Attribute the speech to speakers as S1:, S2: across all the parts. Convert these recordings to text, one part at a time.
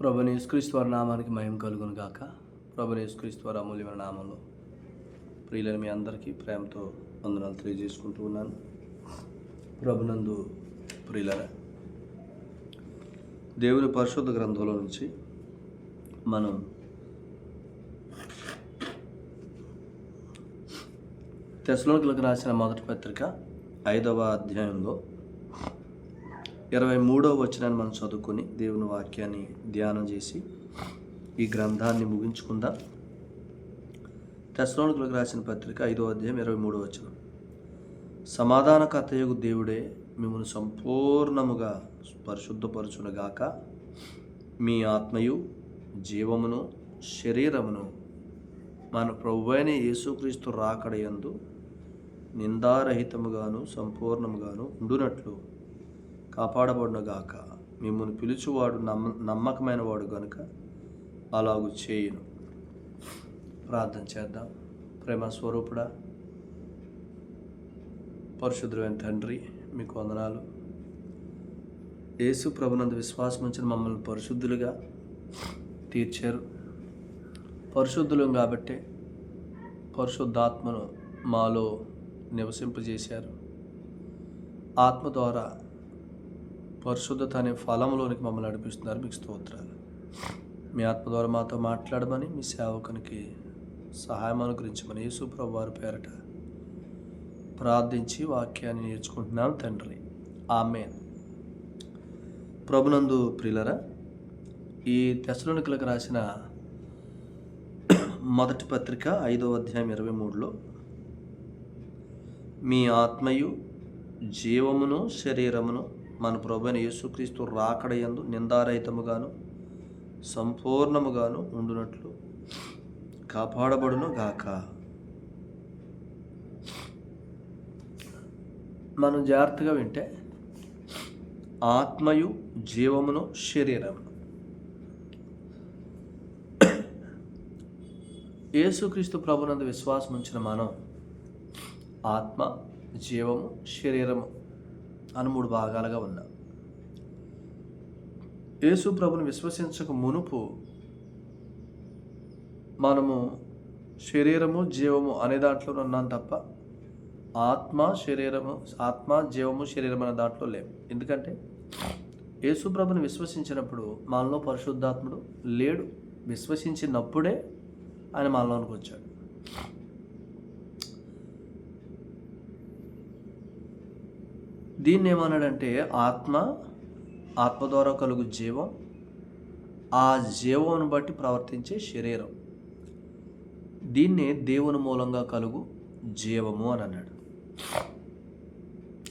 S1: ప్రభుని యేసుక్రీస్తు నామానికి మహిమ కలుగును గాక. ప్రభుని యేసుక్రీస్తు వారి అమూల్యమైన నామంలో ప్రియులని మీ అందరికీ ప్రేమతో వందనాలు తెలియజేసుకుంటూ ఉన్నాను. ప్రభునందు ప్రియుల దేవుని పరిశుద్ధ గ్రంథంలో నుంచి మనం తెసలోకి రాసిన మొదటి పత్రిక ఐదవ అధ్యాయంలో ఇరవై మూడో వచనాన్ని మనం చదువుకొని దేవుని వాక్యాన్ని ధ్యానం చేసి ఈ గ్రంథాన్ని ముగించుకుందాం. టెస్లోనికులకు రాసిన పత్రిక ఐదో అధ్యాయం ఇరవై మూడో వచనం. సమాధానకర్తయగు దేవుడే మిమ్మల్ని సంపూర్ణముగా పరిశుద్ధపరచునుగాక. మీ ఆత్మయు జీవమును శరీరమును మన ప్రభు అయిన యేసుక్రీస్తు రాకడయందు నిందారహితముగాను సంపూర్ణముగాను ఉండునట్లు కాపాడబడునుగాక మిమ్మల్ని పిలుచువాడు నమ్మ నమ్మకమైన వాడు కనుక అలాగు చేయను. ప్రార్థన చేద్దాం. ప్రేమ స్వరూపుడా పరిశుద్ధమైన తండ్రి మీకు వందనాలు. యేసు ప్రభునందు విశ్వాసం ఉంచిన మమ్మల్ని పరిశుద్ధులుగా తీర్చారు. పరిశుద్ధులం కాబట్టి పరిశుద్ధాత్మను మాలో నివసింపజేశారు. ఆత్మ ద్వారా పరిశుద్ధత అనే ఫలంలోనికి మమ్మల్ని నడిపిస్తున్నారు. మీకు స్తోత్రాలు. మీ ఆత్మ ద్వారా మాతో మాట్లాడమని మీ సేవకునికి సహాయం అనుగ్రహించమని యేసుప్రభు వారి పేరట ప్రార్థించి వాక్యాన్ని నేర్చుకుంటున్నాం తండ్రి. ఆమె ప్రభునందు ప్రియులరా ఈ తెసలోనికలకు రాసిన మొదటి పత్రిక ఐదవ అధ్యాయం ఇరవై మూడులో మీ ఆత్మయు జీవమును శరీరమును మన ప్రభుని యేసుక్రీస్తు రాకడయందు నిందారహితముగాను సంపూర్ణముగాను ఉండునట్లు కాపాడబడును గాక. మనం జాగ్రత్తగా వింటే ఆత్మయు జీవమును శరీరమును యేసుక్రీస్తు ప్రభునందు విశ్వాసం ఉంచిన మనం ఆత్మ జీవము శరీరము అని మూడు భాగాలుగా ఉన్నాం. యేసు ప్రభుని విశ్వసించక మునుపు మనము శరీరము జీవము అనే దాంట్లో ఉన్నాం తప్ప ఆత్మ శరీరము ఆత్మ జీవము శరీరం అనే దాంట్లో లేవు ఎందుకంటే యేసుప్రభుని విశ్వసించినప్పుడు మనలో పరిశుద్ధాత్ముడు లేడు. విశ్వసించినప్పుడే ఆయన మనలోనికి వచ్చాడు. దీన్ని ఏమన్నాడంటే ఆత్మ ఆత్మ ద్వారా కలుగు జీవం ఆ జీవమును బట్టి ప్రవర్తించే శరీరం. దీన్నే దేవుని మూలంగా కలుగు జీవము అని అన్నాడు.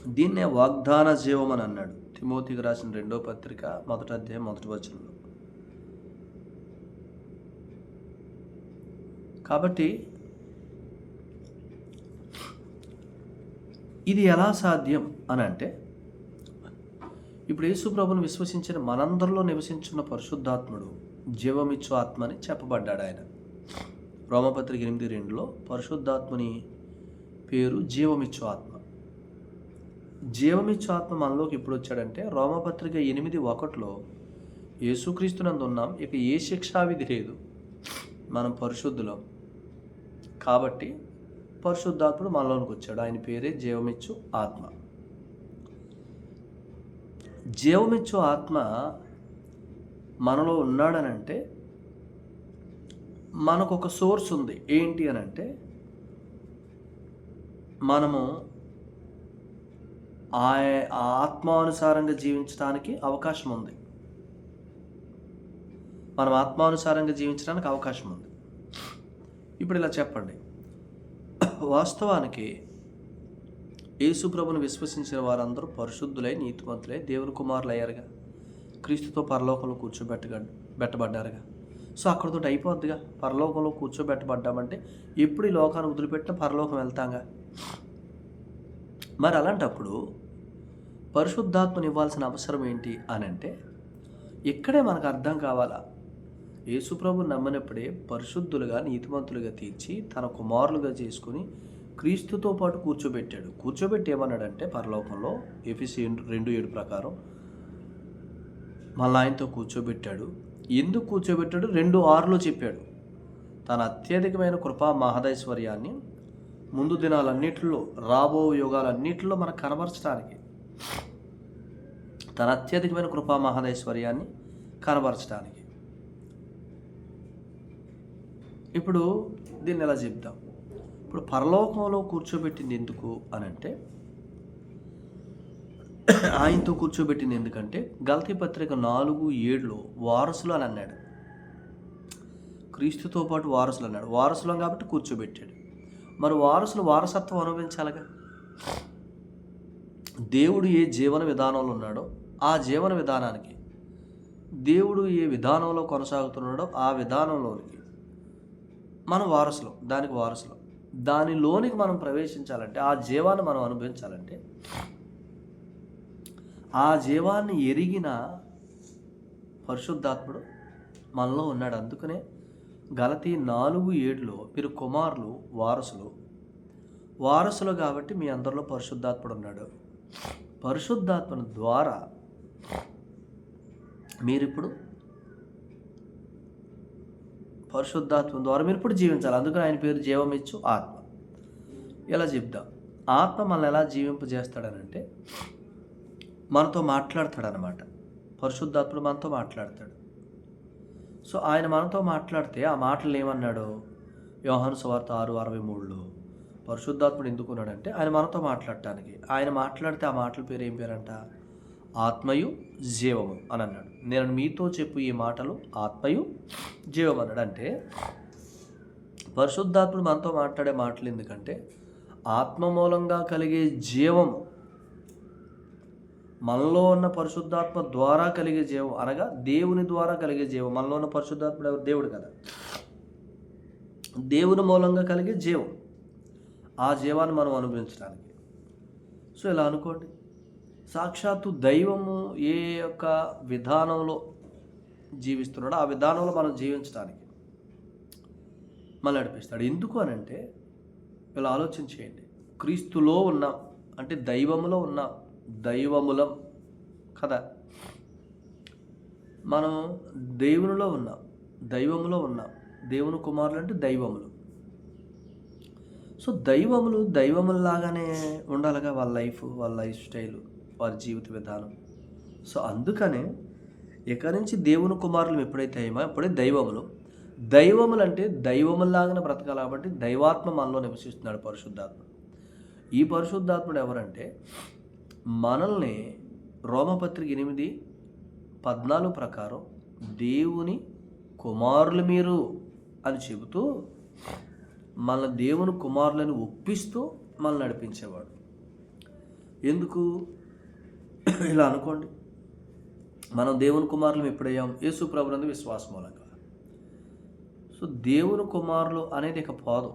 S1: దీన్నే వాగ్దాన జీవం అని అన్నాడు. తిమోతికి రాసిన రెండో పత్రిక మొదటి అధ్యాయం మొదటి వచనంలో. కాబట్టి ఇది ఎలా సాధ్యం అని అంటే ఇప్పుడు యేసుప్రభును విశ్వసించిన మనందరిలో నివసించున్న పరిశుద్ధాత్ముడు జీవమిచ్చు ఆత్మని చెప్పబడ్డాడు ఆయన. రోమపత్రిక ఎనిమిది రెండులో పరిశుద్ధాత్మని పేరు జీవమిచ్చు ఆత్మ. జీవమిచ్చు ఆత్మ మనలోకి ఎప్పుడు వచ్చాడంటే రోమపత్రిక ఎనిమిది ఒకటిలో యేసుక్రీస్తునందు ఉన్నాం ఇక ఏ శిక్షావిధి లేదు మనం పరిశుద్ధులం. కాబట్టి పరిశుద్ధాత్ముడు మనలోనికి వచ్చాడు. ఆయన పేరే జీవమిచ్చు ఆత్మ. జీవమిచ్చు ఆత్మ మనలో ఉన్నాడనంటే మనకు ఒక సోర్స్ ఉంది. ఏంటి అని అంటే మనము ఆ ఆత్మానుసారంగా జీవించడానికి అవకాశం ఉంది. మనం ఆత్మానుసారంగా జీవించడానికి అవకాశం ఉంది. ఇప్పుడు ఇలా చెప్పండి. వాస్తవానికి యేసుప్రభును విశ్వసించిన వారందరూ పరిశుద్ధులై నీతిమంతులై దేవుని కుమారులు అయ్యారుగా క్రీస్తుతో పరలోకంలో కూర్చోబెట్ట పెట్టబడ్డారుగా. సో అక్కడితో అయిపోద్దిగా. పరలోకంలో కూర్చోబెట్టబడ్డామంటే ఎప్పుడు ఈ లోకాన్ని వదిలిపెట్టిన పరలోకం వెళ్తాంగా. మరి అలాంటప్పుడు పరిశుద్ధాత్మని ఇవ్వాల్సిన అవసరం ఏంటి అని అంటే ఇక్కడే మనకు అర్థం కావాలా? యేసుప్రభు నమ్మినప్పుడే పరిశుద్ధులుగా నీతిమంతులుగా తీర్చి తన కుమారులుగా చేసుకుని క్రీస్తుతో పాటు కూర్చోబెట్టాడు. కూర్చోబెట్టి ఏమన్నాడంటే పరలోకంలో ఎఫిసి రెండు ఏడు ప్రకారం మళ్ళీ ఆయనతో కూర్చోబెట్టాడు. ఎందుకు కూర్చోబెట్టాడు? రెండు ఆరులో చెప్పాడు. తన అత్యధికమైన కృపా మహదైశ్వర్యాన్ని ముందు దినాలన్నిటిలో రాబో యుగాలన్నిటిలో మనకు కనబరచడానికి తన అత్యధికమైన కృపా మహదైశ్వర్యాన్ని కనబరచడానికి ఇప్పుడు దీన్ని ఎలా చెప్తాం ఇప్పుడు పరలోకంలో కూర్చోబెట్టింది ఎందుకు అని అంటే ఆయనతో కూర్చోబెట్టింది ఎందుకంటే గల్తీ పత్రిక నాలుగు ఏడులో వారసులు అని అన్నాడు. క్రీస్తుతో పాటు వారసులు అన్నాడు. వారసులం కాబట్టి కూర్చోబెట్టాడు. మరి వారసులు వారసత్వం అనుభవించాలిగా? దేవుడు ఏ జీవన విధానంలో ఉన్నాడో ఆ జీవన విధానానికి దేవుడు ఏ విధానంలో కొనసాగుతున్నాడో ఆ విధానంలోనికి మనం వారసులు దానికి వారసులు. దానిలోనికి మనం ప్రవేశించాలంటే ఆ జీవాన్ని మనం అనుభవించాలంటే ఆ జీవాన్ని ఎరిగిన పరిశుద్ధాత్ముడు మనలో ఉన్నాడు. అందుకనే గలతి నాలుగు ఏడులో మీరు కుమారులు వారసులు వారసులు కాబట్టి మీ అందరిలో పరిశుద్ధాత్ముడు ఉన్నాడు. పరిశుద్ధాత్మను ద్వారా మీరిప్పుడు పరిశుద్ధాత్మ ద్వారా మీరు ఇప్పుడు జీవించాలి. అందుకని ఆయన పేరు జీవమిచ్చు ఆత్మ. ఇలా చెప్దాం ఆత్మ మనల్ని ఎలా జీవింపజేస్తాడనంటే మనతో మాట్లాడతాడనమాట. పరిశుద్ధాత్ముడు మనతో మాట్లాడతాడు. సో ఆయన మనతో మాట్లాడితే ఆ మాటలు ఏమన్నాడు? యోహాను సువార్త ఆరు అరవై మూడులో పరిశుద్ధాత్ముడు ఎందుకున్నాడంటే ఆయన మనతో మాట్లాడటానికి. ఆయన మాట్లాడితే ఆ మాటల పేరు ఏం పేరంట? ఆత్మయు జీవము అని అన్నాడు. నేను మీతో చెప్పు ఈ మాటలు ఆత్మయు జీవం అన్నాడు. అంటే పరిశుద్ధాత్ముడు మనతో మాట్లాడే మాటలు ఎందుకంటే ఆత్మ మూలంగా కలిగే జీవము మనలో ఉన్న పరిశుద్ధాత్మ ద్వారా కలిగే జీవం అనగా దేవుని ద్వారా కలిగే జీవం. మనలో ఉన్న పరిశుద్ధాత్ముడు ఎవరు? దేవుడు కదా. దేవుని మూలంగా కలిగే జీవం. ఆ జీవాన్ని మనం అనుభవించడానికి. సో ఇలా అనుకోండి. సాక్షాత్తు దైవము ఏ యొక్క విధానంలో జీవిస్తున్నాడో ఆ విధానంలో మనం జీవించడానికి మళ్ళీ నడిపిస్తాడు. ఎందుకు అని అంటే ఇలా ఆలోచన చేయండి. క్రీస్తులో ఉన్నాం అంటే దైవములో ఉన్నాం దైవములం కదా. మనం దేవునిలో ఉన్నాం దైవములో ఉన్నాం దేవుని కుమారులు అంటే దైవములు. సో దైవములు దైవముల్లాగానే ఉండాలిగా వాళ్ళ లైఫ్ వాళ్ళ లైఫ్ స్టైల్. వారి జీవిత విధానం. సో అందుకనే ఇక నుంచి దేవుని కుమారులు ఎప్పుడైతే అయ్యామో అప్పుడే దైవములు. దైవములు అంటే దైవముల్లాగానే బ్రతకాలి కాబట్టి దైవాత్మ మనలో నివసిస్తున్నాడు పరిశుద్ధాత్మ. ఈ పరిశుద్ధాత్ముడు ఎవరంటే మనల్ని రోమపత్రిక ఎనిమిది పద్నాలుగు ప్రకారం దేవుని కుమారులు మీరు అని చెబుతూ మన దేవుని కుమారులని ఒప్పిస్తూ మనల్ని నడిపించేవాడు. ఎందుకు? ఇలా అనుకోండి. మనం దేవుని కుమారులు ఎప్పుడయ్యాం? యేసు ప్రభునందు విశ్వాసం మూలంగా. సో దేవుని కుమారులు అనేది ఇక పోదు.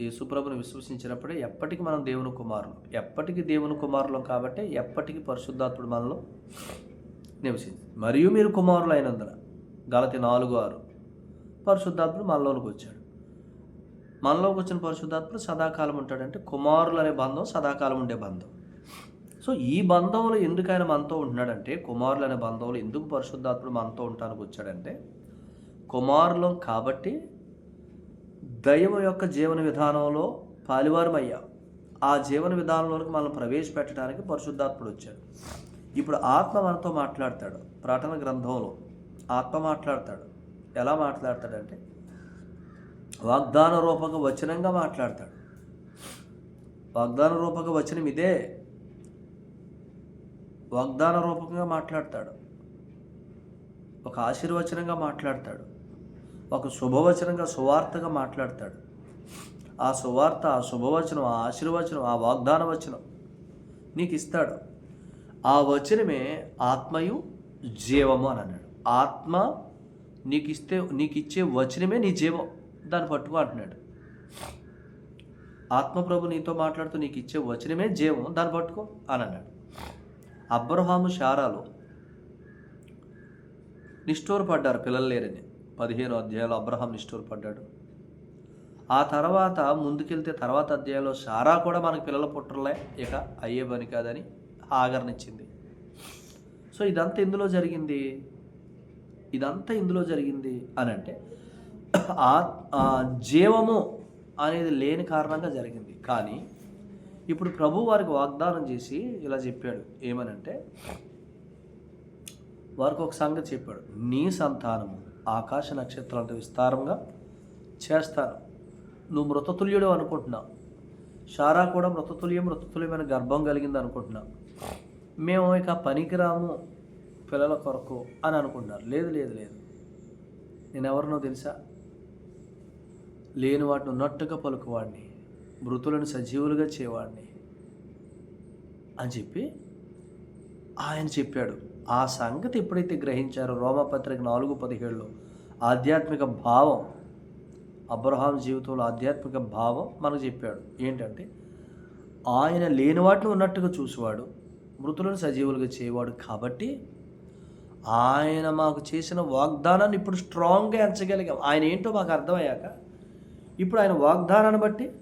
S1: యేసుప్రభుని విశ్వసించినప్పుడే ఎప్పటికీ మనం దేవుని కుమారులు. ఎప్పటికీ దేవుని కుమారులు కాబట్టి ఎప్పటికీ పరిశుద్ధాత్ముడు మనలో నివసించి. మరియు మీరు కుమారులు అయినందున గలతి నాలుగు ఆరు పరిశుద్ధాత్ముడు మనలోనికి వచ్చాడు. మనలోకి వచ్చిన పరిశుద్ధాత్ముడు సదాకాలం ఉంటాడంటే కుమారులు అనే బంధం సదాకాలం ఉండే బంధం. సో ఈ బంధంలో ఎందుకు ఆయన మనతో ఉంటున్నాడంటే కుమారులు అనే బంధంలో ఎందుకు పరిశుద్ధాత్ముడు మనతో ఉండటానికి వచ్చాడంటే కుమారులం కాబట్టి దైవం యొక్క జీవన విధానంలో పాలివారమయ్యాం. ఆ జీవన విధానంలోకి మనం ప్రవేశపెట్టడానికి పరిశుద్ధాత్ముడు వచ్చాడు. ఇప్పుడు ఆత్మ మనతో మాట్లాడతాడు. ప్రకటన గ్రంథంలో ఆత్మ మాట్లాడతాడు. ఎలా మాట్లాడతాడంటే వాగ్దాన రూపక వచనంగా మాట్లాడతాడు. వాగ్దాన రూపక వచనం ఇదే. వాగ్దాన రూపకంగా మాట్లాడతాడు. ఒక ఆశీర్వచనంగా మాట్లాడతాడు. ఒక శుభవచనంగా సువార్తగా మాట్లాడతాడు. ఆ సువార్త ఆ శుభవచనం ఆ ఆశీర్వచనం ఆ వాగ్దాన వచనం నీకు ఇస్తాడు. ఆ వచనమే ఆత్మయు జీవము అని అన్నాడు. ఆత్మ నీకు ఇస్తే నీకు ఇచ్చే వచనమే నీ జీవం. దాన్ని పట్టుకో అంటున్నాడు. ఆత్మప్రభు నీతో మాట్లాడుతూ నీకు ఇచ్చే వచనమే జీవం. దాన్ని పట్టుకో అని అన్నాడు. అబ్రహాము శారాలు నిష్ఠూరపడ్డారు పిల్లలు లేరని. పదిహేను అధ్యాయంలో అబ్రహాం నిష్ఠూరపడ్డాడు. ఆ తర్వాత ముందుకెళ్తే తర్వాత అధ్యాయంలో సారా కూడా మనకు పిల్లలు పుట్టలే. ఇక అయ్యే పని కాదని ఆగరణించింది సో ఇదంతా ఇందులో జరిగింది? ఇదంతా ఇందులో జరిగింది అని అంటే ఆ జీవము అనేది లేని కారణంగా జరిగింది. కానీ ఇప్పుడు ప్రభు వారికి వాగ్దానం చేసి ఇలా చెప్పాడు. ఏమనంటే వారికి ఒక సంగతి చెప్పాడు. నీ సంతానము ఆకాశ నక్షత్రాలంత విస్తారంగా చేస్తాను. నువ్వు మృతతుల్యుడు అనుకుంటున్నావు షారా కూడా మృతతుల్యం మృతతుల్యమైన గర్భం కలిగింది అనుకుంటున్నావు మేము ఇక పనికిరాము పిల్లల కొరకు అని అనుకుంటున్నారు. లేదు లేదు లేదు. నేను ఎవరినో తెలుసా? లేని వాటిని ఉన్నట్టుగా పలుకువాడిని. మృతులను సజీవులుగా చేయవాడిని అని చెప్పి ఆయన చెప్పాడు. ఆ సంగతి ఎప్పుడైతే గ్రహించారో రోమపత్రిక నాలుగు పదిహేడులో ఆధ్యాత్మిక భావం అబ్రహాం జీవితంలో ఆధ్యాత్మిక భావం మనకు చెప్పాడు. ఏంటంటే ఆయన లేని వాటిని ఉన్నట్టుగా చూసేవాడు మృతులను సజీవులుగా చేయవాడు కాబట్టి ఆయన మాకు చేసిన వాగ్దానాన్ని ఇప్పుడు స్ట్రాంగ్గా ఎంచగలిగాం. ఆయన ఏంటో మాకు అర్థమయ్యాక ఇప్పుడు ఆయన వాగ్దానాన్ని బట్టి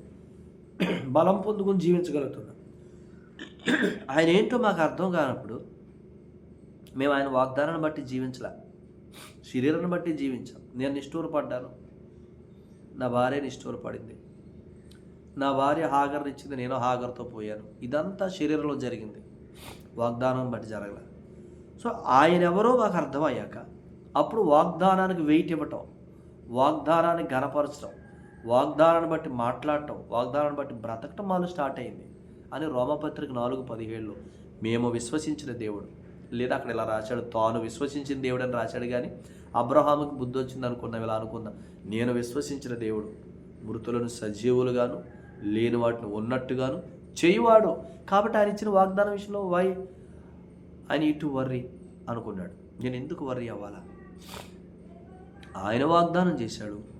S1: బలం పొందుకుని జీవించగలుగుతున్నాం. ఆయన ఏంటో మాకు అర్థం కానప్పుడు మేము ఆయన వాగ్దానాన్ని బట్టి జీవించలే. శరీరాన్ని బట్టి జీవించాం. నేను నిష్ఠూరపడ్డాను. నా భార్య నిష్ఠూరపడింది. నా భార్య హాగర్ని ఇచ్చింది నేను హాగర్తో పోయాను. ఇదంతా శరీరంలో జరిగింది. వాగ్దానం బట్టి జరగలే. సో ఆయన ఎవరో మాకు అర్థమయ్యాక అప్పుడు వాగ్దానానికి వెయిట్ ఇవ్వటం వాగ్దానాన్ని గనపరచడం వాగ్దానాన్ని బట్టి మాట్లాడటం వాగ్దానాన్ని బట్టి బ్రతకటం మాలు స్టార్ట్ అయింది. అని రోమపత్రిక నాలుగు పదిహేడులో మేము విశ్వసించిన దేవుడు. లేదా అక్కడ ఇలా రాశాడు తాను విశ్వసించిన దేవుడు అని రాశాడు కానీ అబ్రహాముకి బుద్ధి వచ్చింది అనుకున్నాం ఇలా అనుకుందాం. నేను విశ్వసించిన దేవుడు మృతులను సజీవులుగాను లేని వాటిని ఉన్నట్టుగాను చేయువాడు. కాబట్టి ఆయన ఇచ్చిన వాగ్దానం విషయంలో వై అని ఇటు వర్రీ అనుకున్నాడు. నేను ఎందుకు వర్రీ అవ్వాలా? ఆయన వాగ్దానం చేశాడు.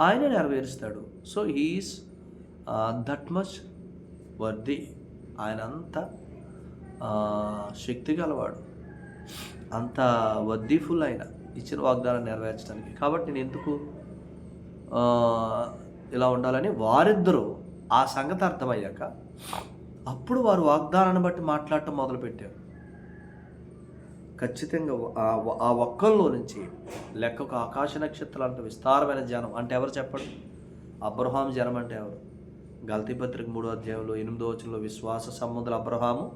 S1: ఆయన నెరవేరుస్తాడు. So he is that much worthy ఆయన అంత శక్తి గలవాడు. అంత వర్దీఫుల్ ఆయన. ఇచ్చిన వాగ్దానం నెరవేర్చడానికి. కాబట్టి నేను ఎందుకు uh, ఇలా ఉండాలని వారిద్దరూ ఆ సంగతి అర్థమయ్యాక అప్పుడు వారు వాగ్దానాన్ని బట్టి మాట్లాడటం మొదలుపెట్టారు. ఖచ్చితంగా ఆ- ఒక్కల్లో నుంచి లెక్కకు ఆకాశ నక్షత్రాలు అంటే విస్తారమైన జనం అంటే ఎవరు చెప్పండి? అబ్రహాం జనం అంటే ఎవరు? గల్తీ పత్రిక మూడో అధ్యాయంలో ఎనిమిదో వచనంలో విశ్వాస సంబంధులు అబ్రహాము.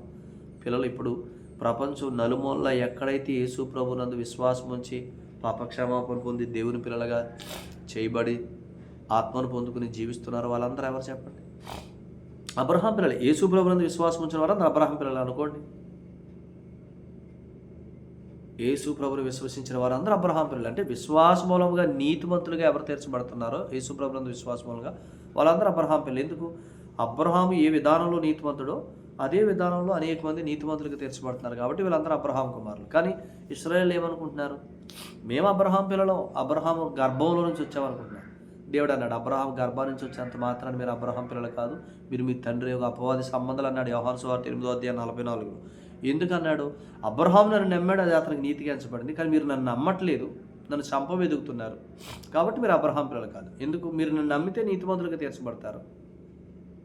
S1: పిల్లలు ఇప్పుడు ప్రపంచం నలుమూలల ఎక్కడైతే యేసు ప్రభునందు విశ్వాసం ఉంచి పాపక్షమాపణ పొంది దేవుని పిల్లలుగా చేయబడి ఆత్మను పొందుకుని జీవిస్తున్నారు వాళ్ళందరూ ఎవరు చెప్పండి? అబ్రహాం పిల్లలు యేసు ప్రభునందు విశ్వాసం ఉంచిన వారందరూ అబ్రహాం పిల్లలు అనుకోండి. యేసు ప్రభుని విశ్వసించిన వారందరూ అబ్రహాం పిల్లలు. అంటే విశ్వాస మూలంగా నీతిమంతులుగా ఎవరు తీర్చబడుతున్నారో యేసు ప్రభునందు విశ్వాస మూలంగా వాళ్ళందరూ అబ్రహాం పిల్లలు. ఎందుకు? అబ్రహాం ఏ విధానంలో నీతిమంతుడో అదే విధానంలో అనేక మంది నీతిమంతులుగా తీర్చబడుతున్నారు కాబట్టి వీళ్ళందరూ అబ్రహాం కుమారులు. కానీ ఇస్రాయేల్ ఏమనుకుంటున్నారు? మేము అబ్రహాం పిల్లలం అబ్రహాం గర్భంలో నుంచి వచ్చామనుకుంటున్నాం దేవుడు అన్నాడు అబ్రహాం గర్భం నుంచి వచ్చేంత మాత్రాన్ని మీరు అబ్రహాం పిల్లలు కాదు మీరు మీ తండ్రి యొక్క అపవాది సంబంధాలు అన్నాడు యోహాన్ సువార్త ఎనిమిదో అధ్యాయం నలభై నాలుగులో. ఎందుకన్నాడు? అబ్రహాం నన్ను నమ్మాడు అది అతనికి నీతిగా ఎంచబడింది. కానీ మీరు నన్ను నమ్మట్లేదు. నన్ను చంప వెతుకుతున్నారు కాబట్టి మీరు అబ్రహాం పిల్లలు కాదు. ఎందుకు? మీరు నన్ను నమ్మితే నీతిమంతులుగా తీర్చబడతారు.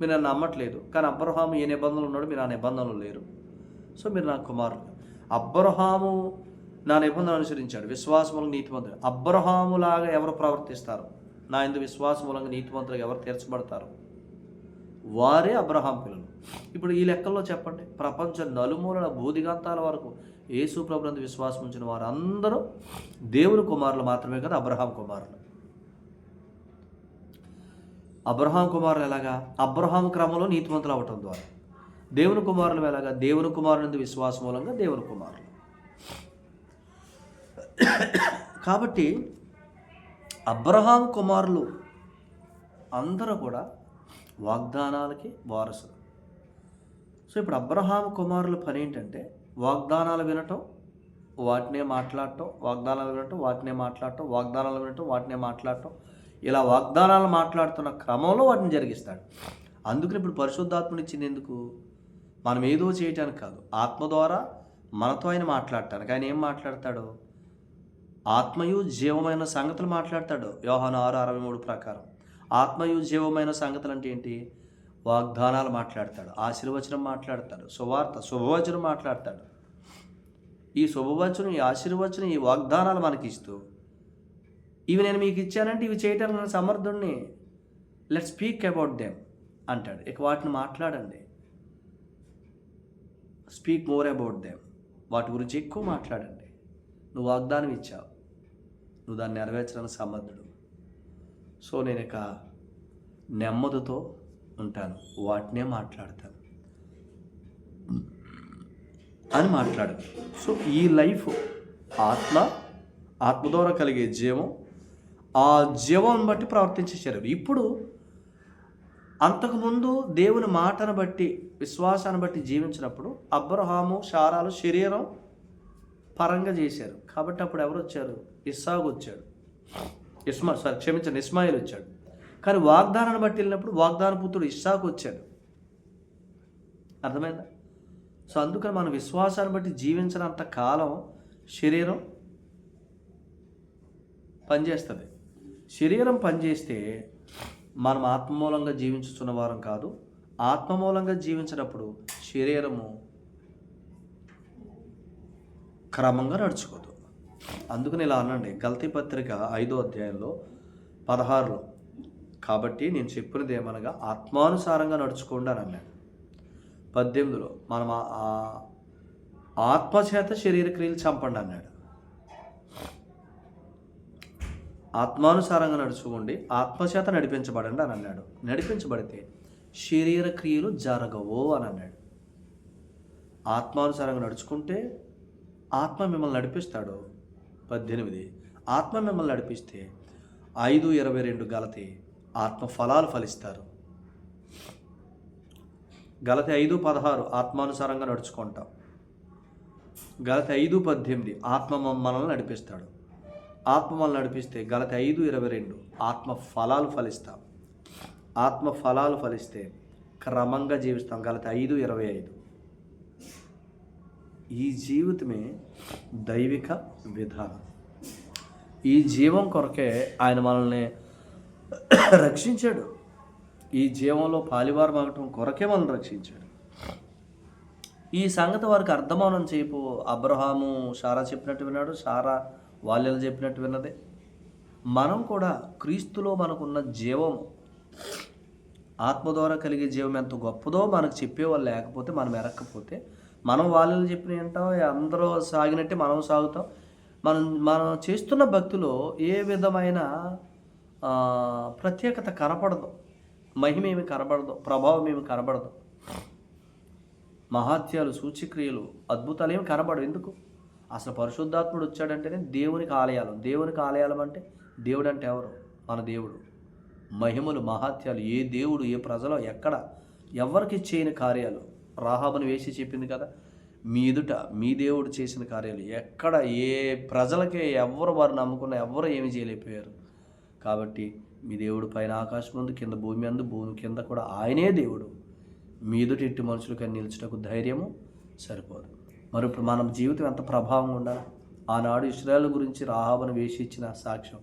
S1: మీరు నన్ను నమ్మట్లేదు. కానీ అబ్రహాము ఏ నిబంధనలు ఉన్నాడు మీరు ఆ నిబంధనలు లేరు. సో మీరు నా కుమారులు. అబ్రహాము నా నిబంధన అనుసరించాడు. విశ్వాసములకు నీతిమంతులు అబ్రహాములాగా ఎవరు ప్రవర్తిస్తారు? నా ఇందు విశ్వాసమూలంగా నీతిమంతులుగా ఎవరు తీర్చబడతారు? వారే అబ్రహాం పిల్లలు. ఇప్పుడు ఈ లెక్కల్లో చెప్పండి. ప్రపంచ నలుమూలల బోధిగాంతాల వరకు యేసు ప్రభునందు విశ్వాసం ఉంచిన వారందరూ దేవుని కుమారులు మాత్రమే కదా అబ్రహాం కుమారులు. అబ్రహాం కుమారులు ఎలాగా? అబ్రహాం క్రమంలో నీతిమంతులు అవటం ద్వారా. దేవుని కుమారులు ఎలాగా? దేవుని కుమారుని విశ్వాసం మూలంగా దేవుని కుమారులు. కాబట్టి అబ్రహాం కుమారులు అందరూ కూడా వాగ్దానాలకి వారసులు. సో ఇప్పుడు అబ్రహాం కుమారుల పని ఏంటంటే వాగ్దానాలు వినటం వాటినే మాట్లాడటం వాగ్దానాలు వినటం వాటినే మాట్లాడటం వాగ్దానాలు వినటం వాటినే మాట్లాడటం. ఇలా వాగ్దానాలు మాట్లాడుతున్న క్రమంలో వాటిని జరిగిస్తాడు. అందుకని ఇప్పుడు పరిశుద్ధాత్మని ఇచ్చినందుకు ఎందుకు? మనం ఏదో చేయటానికి కాదు. ఆత్మ ద్వారా మనతో ఆయన మాట్లాడటానికి. ఆయన ఏం మాట్లాడతాడు? ఆత్మయు జీవమైన సంగతులు మాట్లాడతాడు. యోహాను ఆరు అరవై మూడు ప్రకారం. ఆత్మయు జీవమైన సంగతులు అంటే ఏంటి? వాగ్దానాలు మాట్లాడతాడు ఆశీర్వచనం మాట్లాడతాడు సువార్త శుభవచనం మాట్లాడతాడు. ఈ శుభవచనం ఈ ఆశీర్వచనం ఈ వాగ్దానాలు మనకి ఇస్తూ ఇవి నేను మీకు ఇచ్చానంటే ఇవి చేయటానికి నేను సమర్థుడిని లెట్ స్పీక్ అబౌట్ దెమ్ అంటాడు. ఇక వాటిని మాట్లాడండి. స్పీక్ మోర్ అబౌట్ దెమ్ వాటి గురించి ఎక్కువ మాట్లాడండి. నువ్వు వాగ్దానం ఇచ్చావు. నువ్వు దాన్ని నెరవేర్చడానికి సమర్థుడు. సో నేను ఇక నెమ్మదితో ఉంటాను వాటినే మాట్లాడతాను. అని మాట్లాడు. సో ఈ లైఫ్ ఆత్మ ఆత్మ ద్వారా కలిగే జీవం ఆ జీవం బట్టి ప్రవర్తించే శరీరం. ఇప్పుడు అంతకుముందు దేవుని మాటను బట్టి విశ్వాసాన్ని బట్టి జీవించినప్పుడు అబ్రహాము శారాలు శరీరం పరంగా చేశారు. కాబట్టి అప్పుడు ఎవరు వచ్చారు? ఇస్సాగు వచ్చాడు. ఇస్మా సారీ క్షమించండి ఇస్మాయిల్ వచ్చాడు. కానీ వాగ్దానాన్ని బట్టి వెళ్ళినప్పుడు వాగ్దాన పుత్రుడు ఇస్సాకు వచ్చాడు. అర్థమైందా? సో అందుకని మన విశ్వాసాన్ని బట్టి జీవించినంత కాలం శరీరం పనిచేస్తుంది. శరీరం పనిచేస్తే మనం ఆత్మమూలంగా జీవించుతున్న వారం కాదు ఆత్మమూలంగా జీవించినప్పుడు శరీరము క్రమంగా నడుచుకోదు. అందుకని ఇలా అనండి. గల్తీ పత్రిక ఐదో అధ్యాయంలో పదహారులో కాబట్టి నేను చెప్పినది ఏమనగా ఆత్మానుసారంగా నడుచుకోండి అని అన్నాడు. పద్దెనిమిదిలో మనం ఆత్మచేత శరీర క్రియలు చంపండి అన్నాడు. ఆత్మానుసారంగా నడుచుకోండి ఆత్మచేత నడిపించబడండి అని అన్నాడు. నడిపించబడితే శరీర క్రియలు జరగవు అని అన్నాడు. ఆత్మానుసారంగా నడుచుకుంటే ఆత్మ మిమ్మల్ని నడిపిస్తాడు. పద్దెనిమిది ఆత్మ మిమ్మల్ని నడిపిస్తే ఐదు ఇరవై రెండు గలతి ఆత్మ ఫలాలు ఫలిస్తారు. గలతి ఐదు పదహారు ఆత్మానుసారంగా నడుచుకుంటాం. గలతి ఐదు పద్దెనిమిది ఆత్మ మమ్మ- మనల్ని నడిపిస్తాడు. ఆత్మ మనల్ని నడిపిస్తే గలతి ఐదు ఇరవై రెండు ఆత్మ ఫలాలు ఫలిస్తాం. ఆత్మ ఫలాలు ఫలిస్తే క్రమంగా జీవిస్తాం. గలతి ఐదు ఇరవై ఐదు. ఈ జీవితమే దైవిక విధానం. ఈ జీవం కొరకే ఆయన మనల్ని రక్షించాడు. ఈ జీవంలో పాలివారం ఆగటం కొరకే మనల్ని రక్షించాడు. ఈ సంగతి వారికి అర్థమవనం చేయపు అబ్రహాము సారా చెప్పినట్టు విన్నాడు సారా వాళ్ళని చెప్పినట్టు విన్నదే. మనం కూడా క్రీస్తులో మనకున్న జీవం ఆత్మ ద్వారా కలిగే జీవం ఎంత గొప్పదో మనకు చెప్పేవాళ్ళు లేకపోతే మనం ఎరక్కపోతే మనం వాళ్ళు చెప్పిన వింటాం అందరూ సాగినట్టే మనం సాగుతాం. మనం మనం చేస్తున్న భక్తిలో ఏ విధమైన ప్రత్యేకత కనపడదు. మహిమేమి కనబడదు ప్రభావం ఏమి కనబడదు. మహాత్యాలు సూచిక్రియలు అద్భుతాలు ఏమి కనబడవు. ఎందుకు? అసలు పరిశుద్ధాత్ముడు వచ్చాడంటేనే దేవునికి ఆలయాలు. దేవునికి ఆలయాలం అంటే దేవుడు అంటే ఎవరు? మన దేవుడు. మహిమలు మహాత్యాలు ఏ దేవుడు ఏ ప్రజలో ఎక్కడ? ఎవరికి చేయని కార్యాలు? రాహాబుని వేసి చెప్పింది కదా మీ ఎదుట మీ దేవుడు చేసిన కార్యాలు. ఎక్కడ ఏ ప్రజలకే ఎవరు వారు నమ్ముకున్న ఎవరు ఏమి చేయలేకపోయారు? కాబట్టి మీ దేవుడు పైన ఆకాశమందు కింద భూమి అందు భూమి కింద కూడా ఆయనే దేవుడు. మీదుటి ఇట్టి మనుషులకి నిలిచటకు ధైర్యము సరిపోదు. మరి ఇప్పుడు మన జీవితం ఎంత ప్రభావం ఉండాలి? ఆనాడు ఇస్రాయల్ గురించి రాహాబను వేసి ఇచ్చిన సాక్ష్యం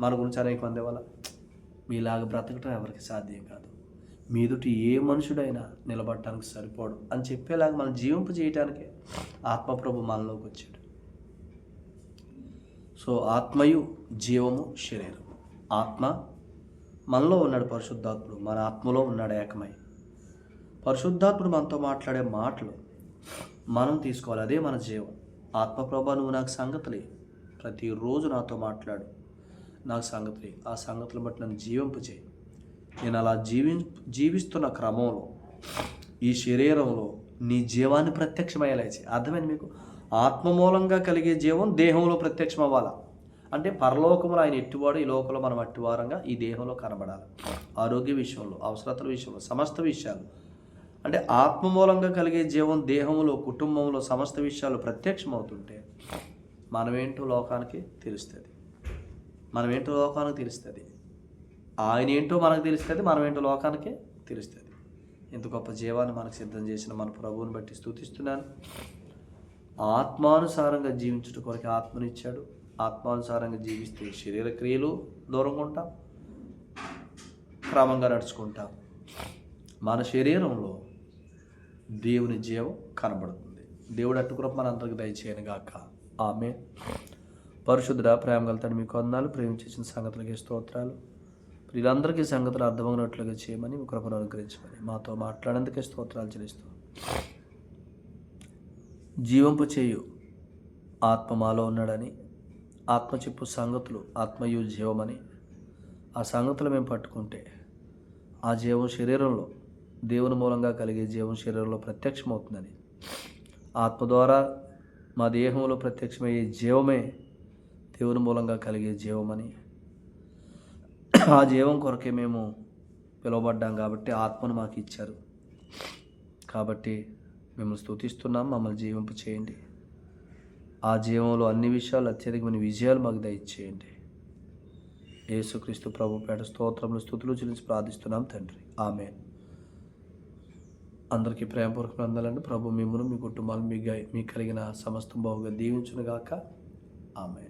S1: మన గురించి అనేక మంది వల్ల మీలాగా బ్రతకటం ఎవరికి సాధ్యం కాదు. మీదుటి ఏ మనుషుడైనా నిలబడటానికి సరిపోడు అని చెప్పేలాగా మనం జీవింపు చేయటానికే ఆత్మప్రభు మనలోకి వచ్చాడు. సో ఆత్మయు జీవము శరీరం ఆత్మ మనలో ఉన్నాడు పరిశుద్ధాత్ముడు మన ఆత్మలో ఉన్నాడు ఏకమై. పరిశుద్ధాత్ముడు మనతో మాట్లాడే మాటలు మనం తీసుకోవాలి అదే మన జీవం. ఆత్మ ప్రభా నువ్వు నాకు సంగతులే. ప్రతిరోజు నాతో మాట్లాడు. నాకు సంగతులే. ఆ సంగతులను బట్టి నన్ను జీవింపచేయి నేను అలా జీవి జీవిస్తున్న క్రమంలో ఈ శరీరంలో నీ జీవాన్ని ప్రత్యక్షమయ్యేలా అర్థమైంది మీకు? ఆత్మ మూలంగా కలిగే జీవం దేహంలో ప్రత్యక్షం అవ్వాలా అంటే పరలోకంలో ఆయన ఎట్టివాడు ఈ లోకంలో మనం అట్టివారంగా ఈ దేహంలో కనబడాలి. ఆరోగ్య విషయంలో అవసరతల విషయంలో సమస్త విషయాలు. అంటే ఆత్మ మూలంగా కలిగే జీవం దేహంలో కుటుంబంలో సమస్త విషయాలు ప్రత్యక్షమవుతుంటే మనమేంటో లోకానికి తెలుస్తుంది. మనమేంటో లోకానికి తెలుస్తుంది. ఆయన ఏంటో మనకు తెలుస్తుంది మనమేంటో లోకానికి తెలుస్తుంది. ఇంత గొప్ప జీవాన్ని మనకు సిద్ధం చేసిన మన ప్రభువుని బట్టి స్థుతిస్తున్నాను. ఆత్మానుసారంగా జీవించడం కొరకు ఆత్మనిచ్చాడు. ఆత్మానుసారంగా జీవిస్తే శరీర క్రియలు దూరంగా ఉంటాం క్రమంగా నడుచుకుంటాం. మన శరీరంలో దేవుని జీవం కనబడుతుంది. దేవుడు అట్టుకురప మన అందరికి దయచేయను గాక. ఆమె పరిశుద్ధ ప్రేమ కలుతాడు మీకు అందాలు ప్రేమించేసిన సంగతులకి స్తోత్రాలు. వీళ్ళందరికీ సంగతులు అర్థమైనట్లుగా చేయమని మీ కృపను అనుగ్రహించమని మాతో మాట్లాడేందుకే స్తోత్రాలు చెల్లిస్తూ. జీవంపు చేయు. ఆత్మ మాలో ఉన్నాడని ఆత్మ చెప్పు సంగతులు ఆత్మయు జీవమని. ఆ సంగతులు మేము పట్టుకుంటే ఆ జీవం శరీరంలో దేవుని మూలంగా కలిగే జీవం శరీరంలో ప్రత్యక్షమవుతుందని. ఆత్మ ద్వారా మా దేహంలో ప్రత్యక్షమయ్యే జీవమే దేవుని మూలంగా కలిగే జీవమని. ఆ జీవం కొరకే మేము పిలువబడ్డాం కాబట్టి ఆత్మను మాకు ఇచ్చారు. కాబట్టి మిమ్మల్ని స్తుతిస్తున్నాం మమ్మల్ని జీవింప చేయండి ఆ జీవంలో అన్ని విషయాలు అత్యధికమైన విజయాలు మాకు దయచేయండి. యేసుక్రీస్తు ప్రభు పేట స్తోత్రములు స్థుతులు చెల్లించి ప్రార్థిస్తున్నాం తండ్రి. ఆమె అందరికీ ప్రేమపూర్వక అందాలండి ప్రభు మిమ్మల్ని మీ కుటుంబాలు మీ మీకు కలిగిన సమస్తం బాగుగా దీవించునుగాక. ఆమె